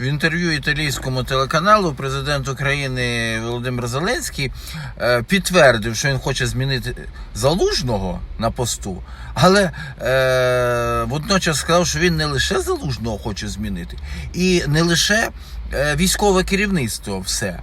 В інтерв'ю італійському телеканалу президент України Володимир Зеленський е, підтвердив, що він хоче змінити залужного на посту, але е, водночас сказав, що він не лише залужного хоче змінити, і не лише е, військове керівництво все.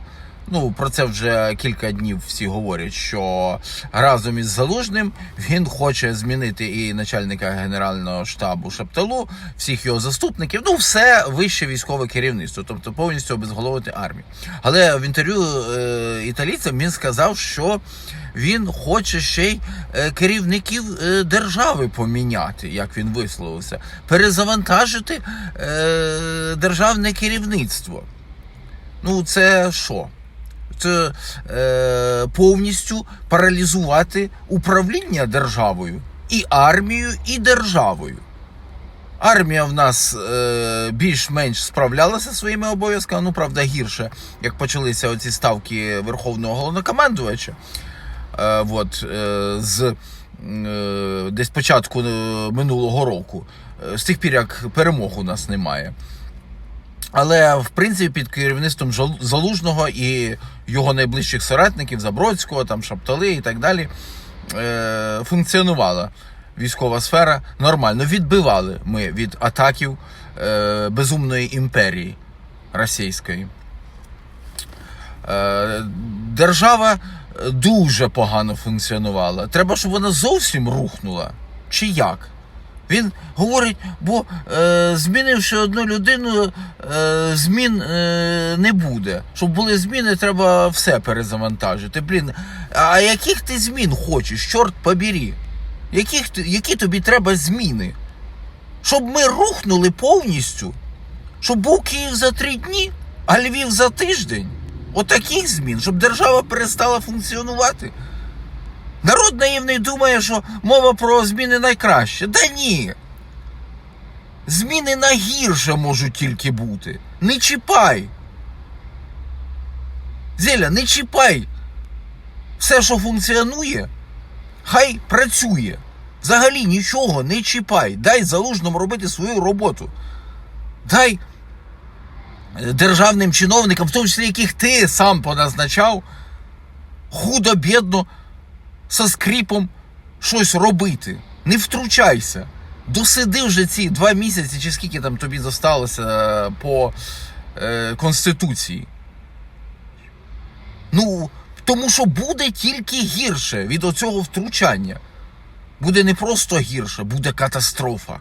Ну, про це вже кілька днів всі говорять, що разом із Залужним він хоче змінити і начальника генерального штабу Шапталу, всіх його заступників, ну все вище військове керівництво, тобто повністю обезголовити армію. Але в інтерв'ю е, італійцям він сказав, що він хоче ще й е, керівників е, держави поміняти, як він висловився, перезавантажити е, державне керівництво. Ну, це що? Е, повністю паралізувати управління державою і армією, і державою. Армія в нас е, більш-менш справлялася своїми обов'язками, ну правда, гірше, як почалися оці ставки Верховного головнокомандувача. Е, от, е, з е, десь початку е, минулого року, е, з тих пір, як перемог у нас немає. Але в принципі під керівництвом Залужного і його найближчих соратників Забродського, там Шаптали і так далі, е, функціонувала військова сфера нормально. Відбивали ми від атаків е, безумної імперії російської. Е, держава дуже погано функціонувала. Треба, щоб вона зовсім рухнула. Чи як? Він говорить, бо е, змінивши одну людину, е, змін е, не буде. Щоб були зміни, треба все перезавантажити. Блін, а яких ти змін хочеш? Чорт побері. Яких, які тобі треба зміни? Щоб ми рухнули повністю? Щоб був Київ за три дні, а Львів за тиждень? Отаких змін, щоб держава перестала функціонувати. Народ наївний думає, що мова про зміни найкраще. Да ні. Зміни на гірше можуть тільки бути. Не чіпай. Зеля, не чіпай. Все, що функціонує, хай працює. Взагалі нічого не чіпай. Дай залужному робити свою роботу. Дай е, державним чиновникам, в тому числі яких ти сам поназначав, худо-бідно со скріпом щось робити. Не втручайся. Досиди вже ці два місяці, чи скільки там тобі зосталося е, по е, Конституції. Ну, тому що буде тільки гірше від оцього втручання. Буде не просто гірше, буде катастрофа.